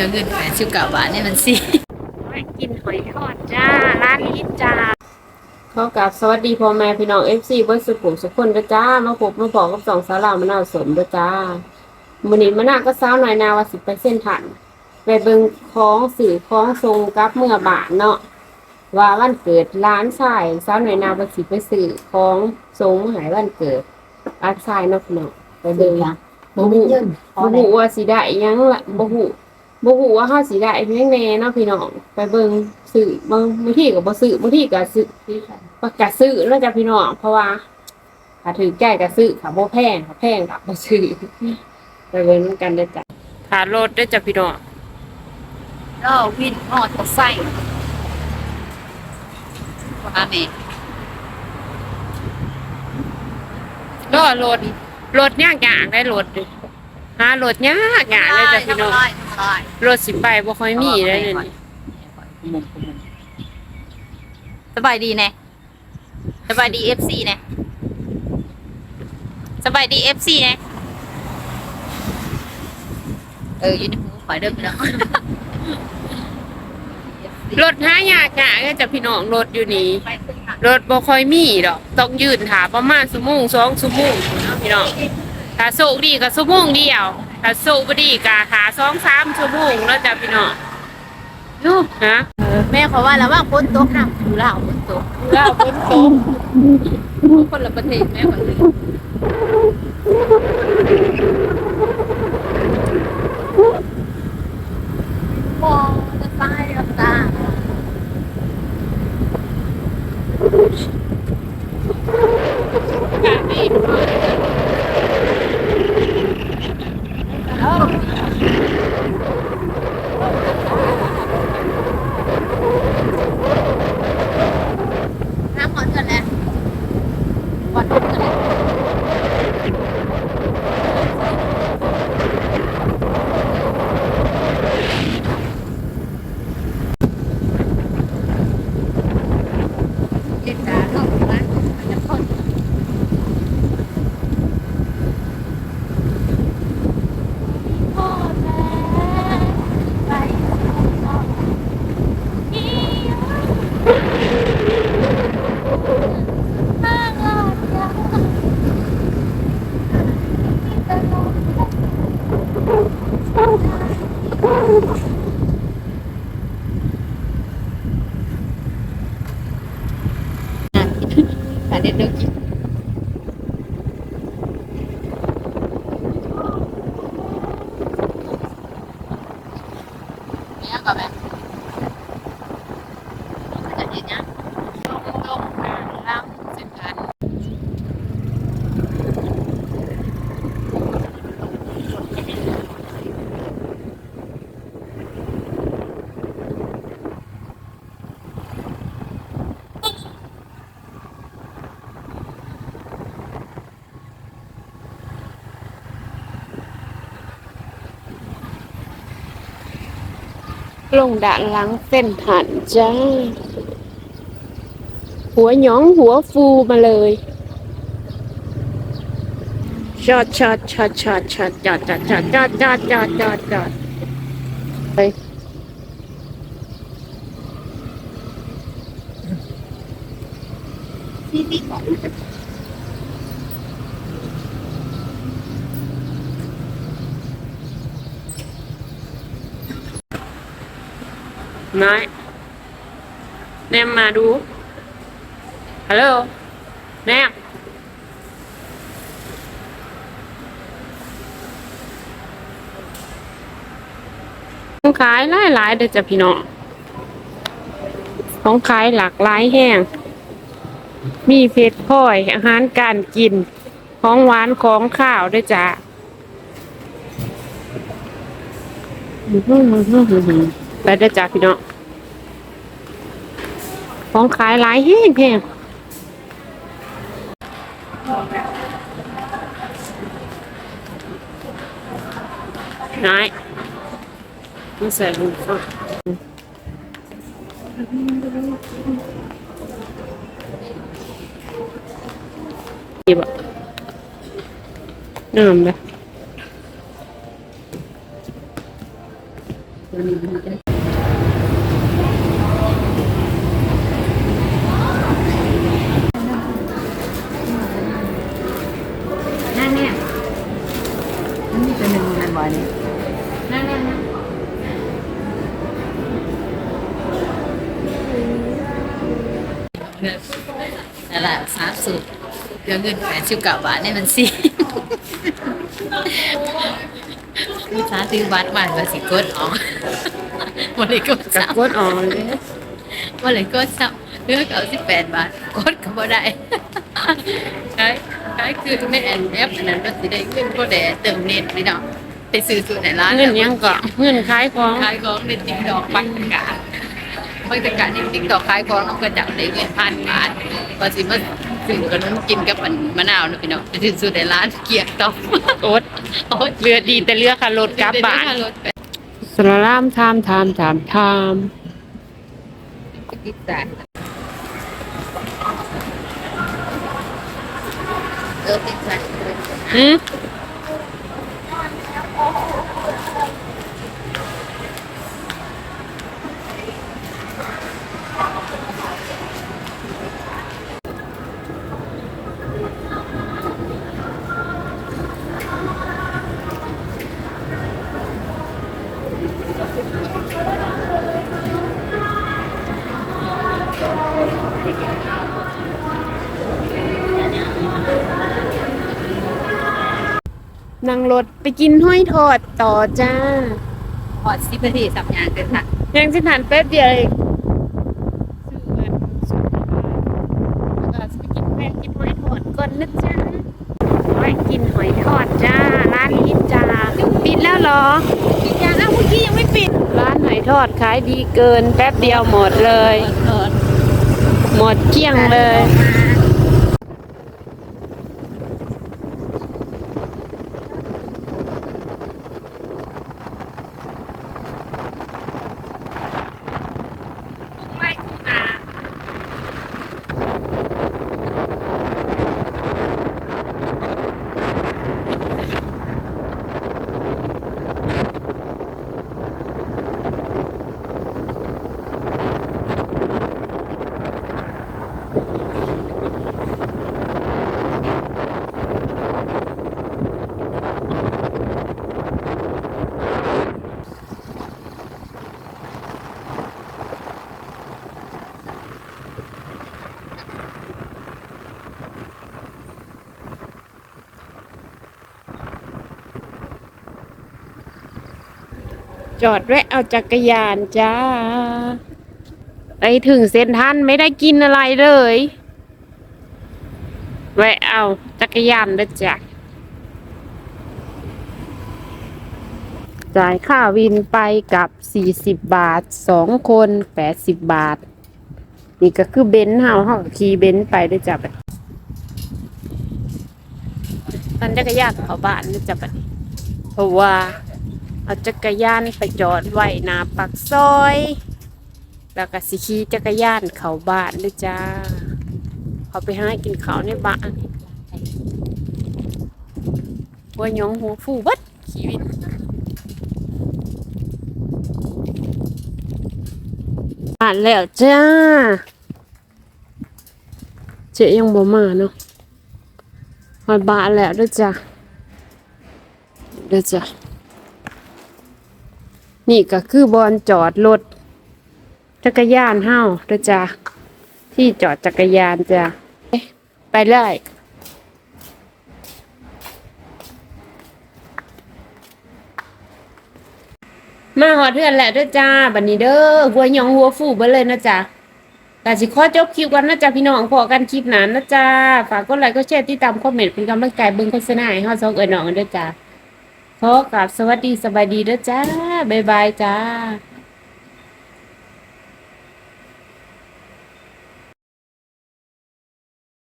ลือเงินแปดสิบเก้าบาทนี่มันสิกินหอยทอดจ้า ร้านนี้จ้าขอกราบสวัสดีพ่อแม่พี่น้องเอฟซีเบิร์ดสุขุมสุขคนนะจ้า มาพบมาบอกกับสองสาวลาวมะนาวสมด้วยจ้ามื้อนี้มะนาวก็สาวหน่อยนาวว่าสิไปเส้นทันไปเบิ่งของสื่อของทรงกับเมื่อบานเนาะว่าวันเกิดร้านชายสาวหน่อยนาวว่าสิไปสื่อของทรงหายวันเกิดร้านชายเนาะพี่น้องไปเบิ่งบ่ฮู้บ่ฮู้ว่าสิได้หยังล่ะบ่ฮู้ บ่ฮู้ว่าเฮาสิได้เพียงแน่เนาะพี่น้องไปเบิ่งซื้อบางบางทีก็บ่ซื้อบางทีก็ซื้อก็ซื้อเนาะจ้ะพี่น้องเพราะว่าถ้าถือแก้ก็ซื้อถ้าบ่แพงถ้าแพงก็บ่ซื้อไปเบิ่งนำกันเด้อจ้ะถ้ารถเด้อจ้ะพี่น้องก็วินมอเตอร์ไซค์ว่าแม่ก็รถรถยากๆได้รถดิหารถยากๆเลยจ้ะพี่น้องได้ได้ รถสิไปบ่ค่อยมีเลยเดี๋ยวนี่สบายดีแน่สบายดีเอฟซีแน่สบายดีเอฟซีแน่เอออยู่ในหูข่อยเด้อพี่น้องรถหายากๆเลยจ้ะพี่น้องรถอยู่นี่ไปขึ้นทางรถบ่ค่อยมีดอกต้องยืนถาประมาณชั่วโมงสองชั่วโมงเนาะพี่น้องถ้าโชคดีก็ชั่วโมงเดียว ถ้าโชคบ่ดีก็หาสองสามชั่วโมงแล้วจ้ะพี่น้องอยู่ฮะแม่เขาว่าแล้วว่าฝนตกน้ำอยู่ลาวฝนตกแล้วฝนตกคนละประเทศแม่ขอเ That. ยังก่อนไหมต้องขึ้นกันเองนะ ลงด่านหลังเส้นหันจ้า หัวหยองหัวฟูมาเลยจอดจอดจอดจอดจอดจอดจอดจอดจอดจอดจอดจอดจอดไปนายแนมมาดู ฮัลโหล แนมของขายหลายหลายเด้อจ้ะพี่น้อง ของขายหลากหลายแห้ง มีเพชรพลอย อาหารการกิน ของหวานของข้าวด้วยจ้ะ ไปเด้จ้ะพี่น้องของขายหลายแห้งแห้งนายไม่ใส่ลูกฟังดีบ่น้ำเลยน วันนี้มันจะ นั่นเนี่ย มันมีตัวหนึ่งมันบ่อยนี่ นั่นนั่นนั่น นั่นแหละสามสุด เดือนเงินแปดสิบเก้าบาทนี่มันสิลูกค้าซื้อบัตรมาก็สิกดออกวันนี้กดกระซ้ำกดอ่อนเลยวันนี้กดซ้ำเลือกเอาสิบแปดบาทกดก็บ่ได้ใช่ใช่คือในแอนแอปอันนั้นก็สิได้เงินก็ได้เติมเน็ตนี่เนาะไปซื้อสูตรในร้านเงินยังก็เงินขายของขายของในติ๊กดอกปักตะกาปักตะกาในติ๊กดอกขายของน้องก็จับได้เงินพันบาทพอสิมา ซื้อกันนั้นกินกับมันมะนาวนะพี่น้องไปซื้อสูตรในร้านเกียกตอกโอ๊ตโอ๊ยเรือดีแต่เรือค่ะรถกลับบ้านรถไปสลารามทามทามทามทามติดจ่ายเออติดจ่ายอืม นั่งรถไปกินห้อยทอดต่อจ้าพอสิบนาทีสับยางเกินค่ะยังสิทานแป๊บเดียวเองแล้วก็จะไปกินแม่กินหอยทอดก่อนนะจ๊ะไปกินหอยทอดจ้า ร้านนี้จ้าปิดแล้วเหรอกินยางอ้าวเมื่อกี้ยังไม่ปิด ร้านหอยทอดขายดีเกินแป๊บเดียวหมดเลยเออ หมดเกลี้ยงเลย จอดแวะเอาจักรยานจ้า ไปถึงเซ็นทันไม่ได้กินอะไรเลย แวะเอาจักรยานนะจ๊ะจ่ายค่าวินไปกับสี่สิบบาทสองคนแปดสิบบาท นี่ก็คือเบนซ์เฮาเฮาขี่เบนซ์ไปด้วยจ้ะบัดปั่นจักรยานเขาบ้านด้วยจ้ะบัดเพราะว่า เอาจักรยานไปจอดไว้หน้าปากซอย แล้วก็สิขี่จักรยานเข้าบ้านด้วยจ้าเขาไปหากินข้าวในบ้านหัวยองหัวฟูบัดชีวิตบ้านแล้วจ้า เจ๊ยังบ่มาเนาะหอยบ้านแล้วด้วยจ้าด้วยจ้า นี่ก็คือบอนจอดรถจักรยานเฮาด้อจ้าที่จอดจักรยานจ้าไปเลยมาหอดเทือนแหละด้อจ้าบัดนี้เด้อหัวยองหัวฟูเบเลยนะจ๊ะแต่สิขอจบคลิปกันนะจ๊ะพี่น้องพอกันคลิปหนั้นนะจ๊ะฝากกดไลค์กดแชร์ติดตามคอมเมนต์เป็นกำลังใจเบิ่งโฆษณาให้เฮาสองเอ้ยน้องกันด้อจ้า ขอกราบสวัสดีสบายดีเด้อจ้า บ๊ายบายจ้า